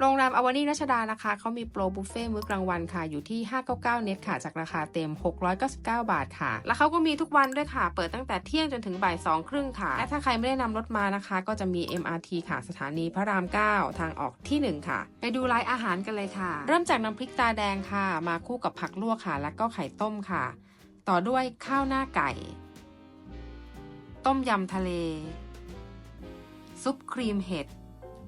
โรงแรมอวานีรัชดานะคะเขามีโปรบุฟเฟ่มื้อกลางวันค่ะ อยู่ที่ 599 เน็ตค่ะ จากราคาเต็ม 699 บาทค่ะ แล้วเขาก็มีทุกวันด้วยค่ะ เปิดตั้งแต่เที่ยงจนถึงบ่ายสองครึ่งค่ะ และถ้าใครไม่ได้นำรถมานะคะ ก็จะมี MRT ค่ะ สถานีพระราม 9 ทางออกที่ 1 ค่ะ ไปดูรายอาหารกันเลยค่ะ เริ่มจากน้ำพริกตาแดงค่ะ มาคู่กับผักลวกค่ะ และก็ไข่ต้มค่ะ ต่อด้วยข้าวหน้าไก่ ต้มยำทะเล ซุปครีมเห็ด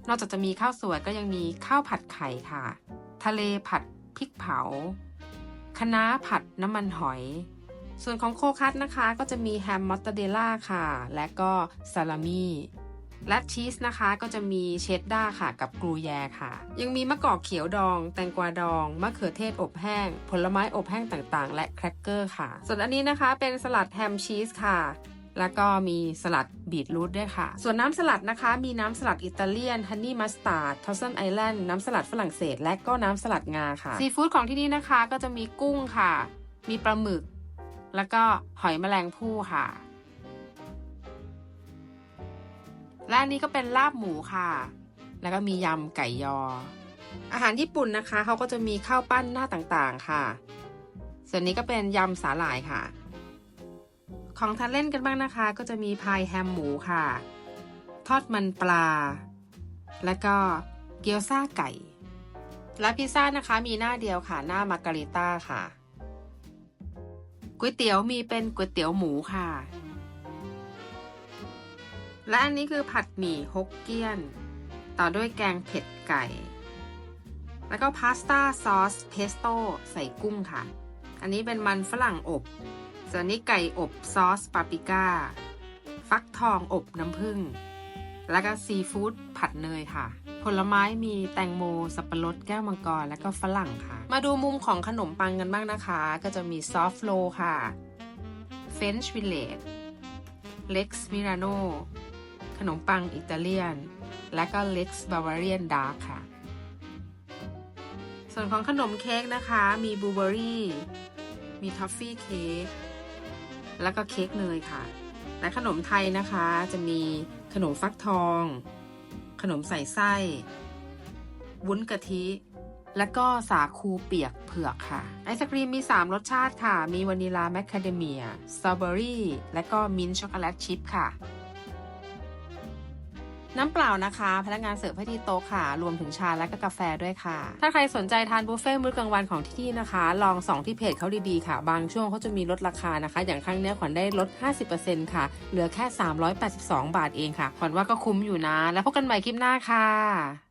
นอกจากจะมีข้าวสวยก็ยังมีข้าวผัดไข่ค่ะ ทะเลผัดพริกเผาคะน้าผัดน้ำมันหอย ส่วนของโคคัสนะคะก็จะมีแฮมมอตตาเดลล่าค่ะ และก็ซาลามี่และชีสนะคะก็จะมีเชดดาร์ค่ะกับกรูแยค่ะ ยังมีมะกอกเขียวดอง แตงกวาดองมะเขือเทศอบแห้ง ผลไม้อบแห้งต่างๆ และแครกเกอร์ค่ะ ส่วนอันนี้นะคะเป็นสลัดแฮมชีสค่ะ แล้วก็มีสลัดบีทรูทด้วยค่ะ ส่วนน้ำสลัดนะคะ มีน้ำสลัดอิตาเลียนฮันนี่มัสตาร์ดทอสซันไอแลนด์น้ำสลัดฝรั่งเศส และก็น้ำสลัดงาค่ะ ซีฟู้ดของที่นี่นะคะก็จะมีกุ้งค่ะ มีปลาหมึก แล้วก็หอยแมลงภู่ค่ะ และอันนี้ก็เป็นลาบหมูค่ะ แล้วก็มียำไก่ยอ อาหารญี่ปุ่นนะคะเขาก็จะมีข้าวปั้นหน้าต่างๆค่ะ ส่วนนี้ก็เป็นยำสาหร่ายค่ะ ของทานเล่นกันบ้างนะคะ ก็จะมีพายแฮมหมูค่ะ ทอดมันปลา และก็เกี๊ยวซ่าไก่ และพิซซ่านะคะมีหน้าเดียวค่ะ หน้ามาร์การิต้าค่ะก๋วยเตี๋ยวมีเป็นก๋วยเตี๋ยวหมูค่ะ และอันนี้คือผัดหมี่ฮกเกี้ยน ต่อด้วยแกงเผ็ดไก่ แล้วก็พาสต้าซอสเพสโต้ใส่กุ้งค่ะ อันนี้เป็นมันฝรั่งอบ ส่วนนี้ไก่อบซอสปาปริก้า ฟักทองอบน้ำผึ้ง แล้วก็ซีฟู้ดผัดเนยค่ะ ผลไม้มีแตงโม สับปะรด แก้วมังกร และก็ฝรั่งค่ะ มาดูมุมของขนมปังกันบ้างนะคะ ก็จะมีซอฟโลค่ะเฟนช์วิลเลจเล็กซ์มิราโนขนมปังอิตาเลียน และก็เล็กซ์บาวาเรียนดาร์กค่ะ ส่วนของขนมเค้กนะคะ มีบลูเบอรี่ มีทอฟฟี่เค้ก แล้วก็เค้กเนยค่ะ แต่ขนมไทยนะคะจะมีขนมฟักทอง ขนมใส่ไส้ วุ้นกะทิ และก็สาคูเปียกเผือกค่ะ ไอศครีมมี 3 รสชาติค่ะ มีวานิลาแมคคาเดเมีย สตรอเบอรี่ และก็มิ้นช็อกโกแลตชิพค่ะ น้ำเปล่านะคะ พนักงานเสิร์ฟให้ที่โต๊ะค่ะ รวมถึงชาและก็กาแฟด้วยค่ะ ถ้าใครสนใจทานบุฟเฟ่ต์มื้อกลางวันของที่นี่นะคะ ลองส่องที่เพจเขาดีๆค่ะ บางช่วงเขาจะมีลดราคานะคะ อย่างครั้งนี้ขวัญได้ลด 50%ค่ะ เหลือแค่ 382 บาทเองค่ะ ขวัญว่าก็คุ้มอยู่นะ แล้วพบกันใหม่คลิปหน้าค่ะ